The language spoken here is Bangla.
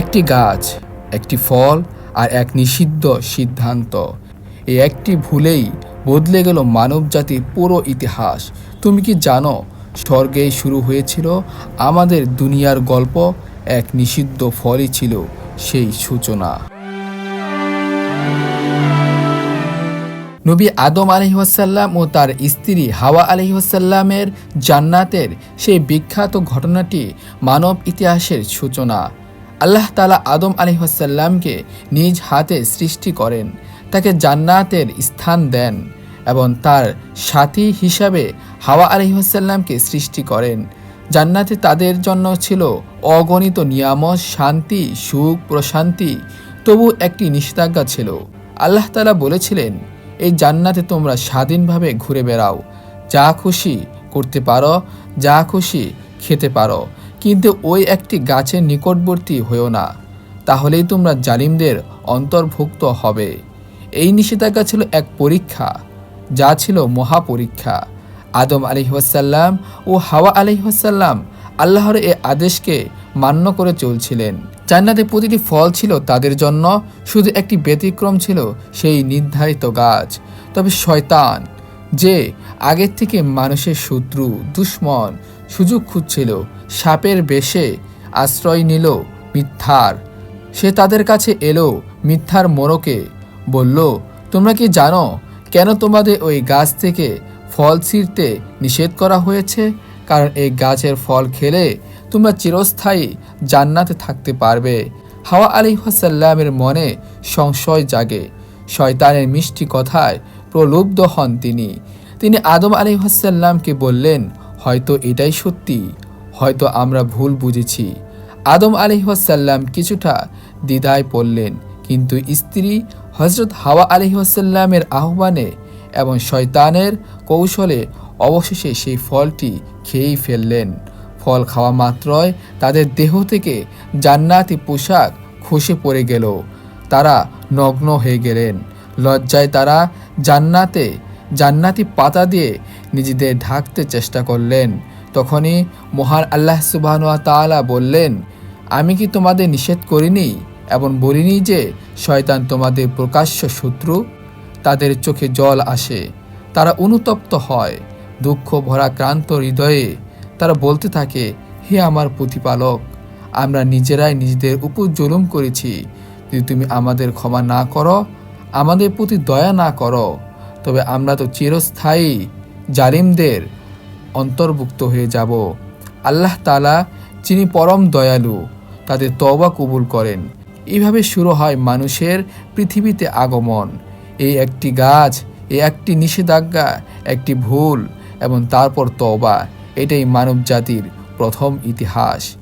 একটি গাছ, একটি ফল আর এক নিষিদ্ধ সিদ্ধান্ত। এই একটি ভুলেই বদলে গেল মানব জাতির পুরো ইতিহাস। তুমি কি জানো স্বর্গে শুরু হয়েছিল আমাদের দুনিয়ার গল্প, এক নিষিদ্ধ ফলই ছিল সেই সূচনা। নবী আদম আলহিহাসাল্লাম ও তার স্ত্রী হাওয়া আলহিহাসাল্লামের জান্নাতের সেই বিখ্যাত ঘটনাটি মানব ইতিহাসের সূচনা। আল্লাহ তালা আদম আলহিহাসাল্লামকে নিজ হাতে সৃষ্টি করেন। তাকে জান্নাতের স্থান দেন এবং তার সাথী হিসাবে হাওয়া আলহিহাসাল্লামকে সৃষ্টি করেন। জান্নাতে তাদের জন্য ছিল অগণিত নিয়ামত, শান্তি, সুখ, প্রশান্তি, তবু একটি নিষেধাজ্ঞা ছিল। আল্লাহ তালা বলেছিলেন, এই জান্নাতে তোমরা স্বাধীনভাবে ঘুরে বেড়াও। যা খুশি করতে পারো, যা খুশি খেতে পারো। কিন্তু ওই একটি গাছের নিকটবর্তী হয়েও না। তাহলেই তোমরা জালিমদের অন্তর্ভুক্ত হবে। এই নিষেধাজ্ঞা ছিল এক পরীক্ষা, যা ছিল মহাপরীক্ষা। আদম আলিহাসাল্লাম ও হাওয়া আলিহাসাল্লাম আল্লাহর এ আদেশকে মান্য করে চলছিলেন। জান্নাতে প্রতিটি ফল ছিল তাদের জন্য, শুধু একটি ব্যতিক্রম ছিল সেই নির্ধারিত গাছ। তবে শয়তান যে আগের থেকে মানুষের শত্রু, দুশ্মন সুযোগ খুঁজছিল, সাপের বেশে আশ্রয় নিল মিথ্যার। সে তাদের কাছে এলো মিথ্যার মোড়কে, বলল, তোমরা কি জানো কেন তোমাদের ওই গাছ থেকে ফল ছিঁড়তে নিষেধ করা হয়েছে? কারণ এই গাছের ফল খেলে তোমরা চিরস্থায়ী জান্নাতে থাকতে পারবে। হাওয়া আলী হাসাল্লামের মনে সংশয় জাগে। শয়তানের মিষ্টি কথায় প্রলুব্ধ হন তিনি। তিনি আদম আলী হাসাল্লামকে বললেন, হয়তো এটাই সত্যি, হয়তো আমরা ভুল বুঝেছি। আদম আলী হাসাল্লাম কিছুটা দ্বিধায় পড়লেন, কিন্তু স্ত্রী হজরত হাওয়া আলী হাসাল্লামের আহ্বানে এবং শয়তানের কৌশলে অবশেষে সেই ফলটি খেয়েই ফেললেন। ফল খাওয়া মাত্রই তাদের দেহ থেকে জান্নাতি পোশাক খসে পড়ে গেল। তারা নগ্ন হয়ে গেলেন। লজ্জায় তারা জান্নাতে, জান্নাতি পাতা দিয়ে নিজেদের ঢাকতে চেষ্টা করলেন। তখনই মহান আল্লাহ সুবাহানুয়া তাআলা বললেন, আমি কি তোমাদের নিষেধ করিনি এবং বলিনি যে শয়তান তোমাদের প্রকাশ্য শত্রু? তাদের চোখে জল আসে, তারা অনুতপ্ত হয়, দুঃখ ভরা ক্রান্ত হৃদয়ে। তারা বলতে থাকে, হে আমার প্রতিপালক, আমরা নিজেরাই নিজেদের উপর জুলুম করেছি। যদি তুমি আমাদের ক্ষমা না করো আমাদের প্রতি দয়া না করো, তবে আমরা তো চিরস্থায়ী জালিমদের অন্তর্ভুক্ত হয়ে যাব। আল্লাহ তালা যিনি পরম দয়ালু, তাদের তওবা কবুল করেন। এইভাবে শুরু হয় মানুষের পৃথিবীতে আগমন। এই একটি গাছ, এই একটি নিষেধাজ্ঞা, একটি ভুল, এবং তারপর তওবা। এটাই মানব জাতির প্রথম ইতিহাস।